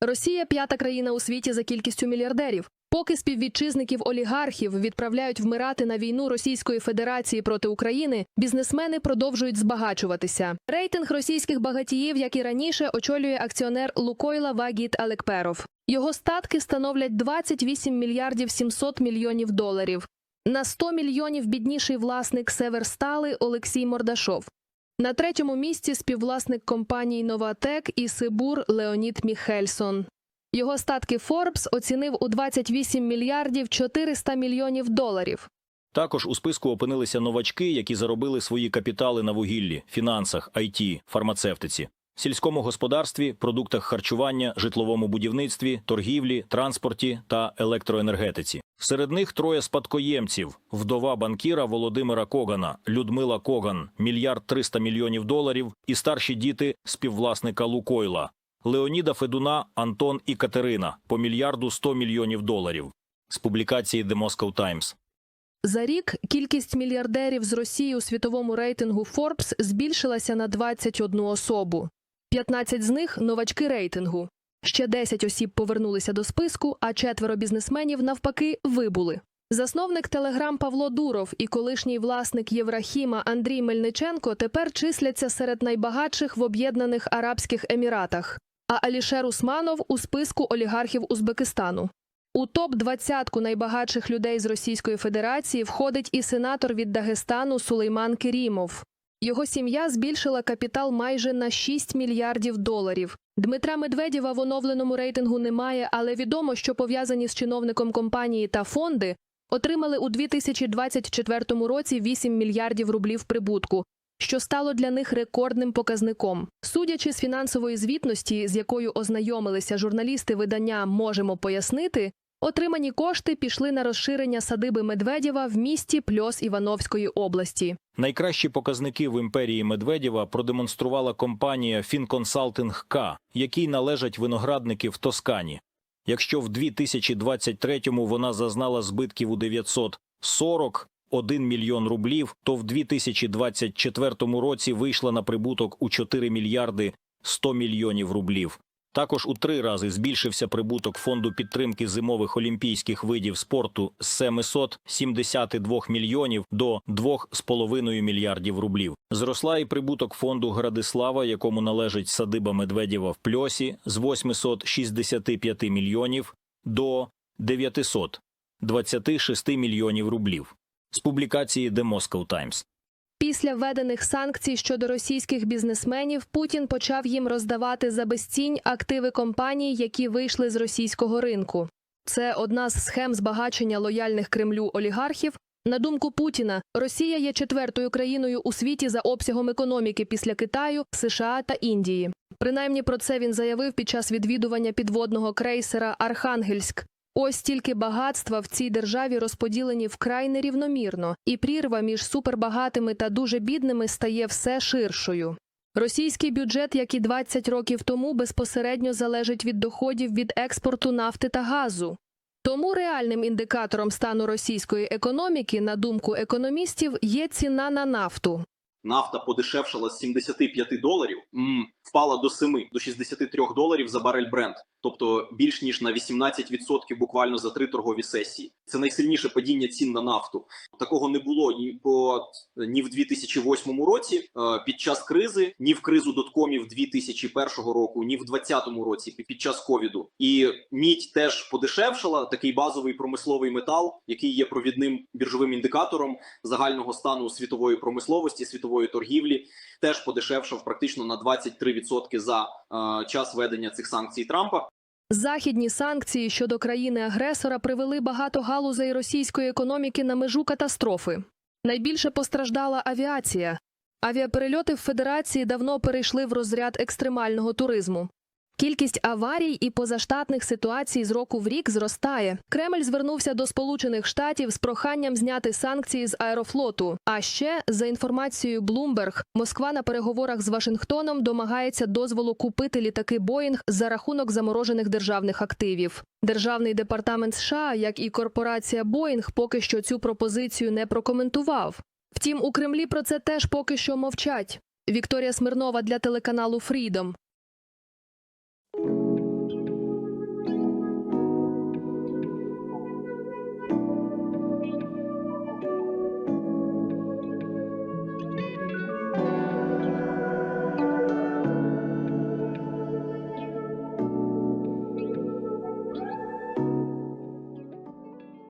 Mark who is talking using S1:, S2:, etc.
S1: Росія п'ята країна у світі за кількістю мільярдерів. Поки співвітчизників олігархів відправляють вмирати на війну Російської Федерації проти України, бізнесмени продовжують збагачуватися. Рейтинг російських багатіїв, як і раніше, очолює акціонер Лукойла Вагіт Алекперов. Його статки становлять 28 мільярдів 700 мільйонів доларів. На 100 мільйонів бідніший власник Северстали Олексій Мордашов. На третьому місці співвласник компаній Новатек і Сибур Леонід Міхельсон. Його статки Forbes оцінив у 28 мільярдів 400 мільйонів доларів.
S2: Також у списку опинилися новачки, які заробили свої капітали на вугіллі, фінансах, IT, фармацевтиці, сільському господарстві, продуктах харчування, житловому будівництві, торгівлі, транспорті та електроенергетиці. Серед них троє спадкоємців: вдова банкіра Володимира Когана, Людмила Коган, мільярд 300 мільйонів доларів, і старші діти співвласника Лукойла. Леоніда Федуна, Антон і Катерина по мільярду 100 мільйонів доларів. З публікації The Moscow Times.
S1: За рік кількість мільярдерів з Росії у світовому рейтингу Forbes збільшилася на 21 особу. 15 з них новачки рейтингу. Ще 10 осіб повернулися до списку, а четверо бізнесменів навпаки вибули. Засновник Телеграм Павло Дуров і колишній власник Єврахіма Андрій Мельниченко тепер числяться серед найбагатших в Об'єднаних Арабських Еміратах, а Алішер Усманов у списку олігархів Узбекистану. У топ 20 найбагатших людей з Російської Федерації входить і сенатор від Дагестану Сулейман Керімов. Його сім'я збільшила капітал майже на 6 мільярдів доларів. Дмитра Медведєва в оновленому рейтингу немає, але відомо, що пов'язані з чиновником компанії та фонди отримали у 2024 році 8 мільярдів рублів прибутку, що стало для них рекордним показником. Судячи з фінансової звітності, з якою ознайомилися журналісти видання Можемо пояснити, отримані кошти пішли на розширення садиби Медведєва в місті Пльос Івановської області.
S2: Найкращі показники в імперії Медведєва продемонструвала компанія Фінконсалтинг К, якій належать виноградники в Тоскані. Якщо в 2023-му вона зазнала збитків у 941 мільйон рублів, то в 2024 році вийшла на прибуток у 4 мільярди 100 мільйонів рублів. Також у три рази збільшився прибуток фонду підтримки зимових олімпійських видів спорту з 772 мільйонів до 2,5 мільярдів рублів. Зросла і прибуток фонду Градислава, якому належить садиба Медведєва в Пльосі, з 865 мільйонів до 926 мільйонів рублів. З публікації The Moscow Times.
S1: Після введених санкцій щодо російських бізнесменів Путін почав їм роздавати за безцінь активи компаній, які вийшли з російського ринку. Це одна з схем збагачення лояльних Кремлю олігархів. На думку Путіна, Росія є четвертою країною у світі за обсягом економіки після Китаю, США та Індії. Принаймні про це він заявив під час відвідування підводного крейсера Архангельськ. Ось тільки багатства в цій державі розподілені вкрай нерівномірно, і прірва між супербагатими та дуже бідними стає все ширшою. Російський бюджет, як і 20 років тому, безпосередньо залежить від доходів від експорту нафти та газу. Тому реальним індикатором стану російської економіки, на думку економістів, є ціна на нафту.
S3: Нафта подешевшала з 75 доларів, впала до 7, до 63 доларів за барель бренд, тобто більш ніж на 18% буквально за три торгові сесії. Це найсильніше падіння цін на нафту. Такого не було ні по ні в 2008 році е, під час кризи, ні в кризу доткомів 2001 року, ні в 2020 році під- час ковіду. І мідь теж подешевшала. Такий базовий промисловий метал, який є провідним біржовим індикатором загального стану світової промисловості, світової торгівлі, теж подешевшав практично на 23% за е, час ведення цих санкцій Трампа.
S1: Західні санкції щодо країни-агресора привели багато галузей російської економіки на межу катастрофи. Найбільше постраждала авіація. Авіаперельоти в Федерації давно перейшли в розряд екстремального туризму. Кількість аварій і позаштатних ситуацій з року в рік зростає. Кремль звернувся до Сполучених Штатів з проханням зняти санкції з аерофлоту. А ще, за інформацією Bloomberg, Москва на переговорах з Вашингтоном домагається дозволу купити літаки Боїнг за рахунок заморожених державних активів. Державний департамент США, як і корпорація Боїнг, поки що цю пропозицію не прокоментував. Втім, у Кремлі про це теж поки що мовчать. Вікторія Смирнова для телеканалу Freedom.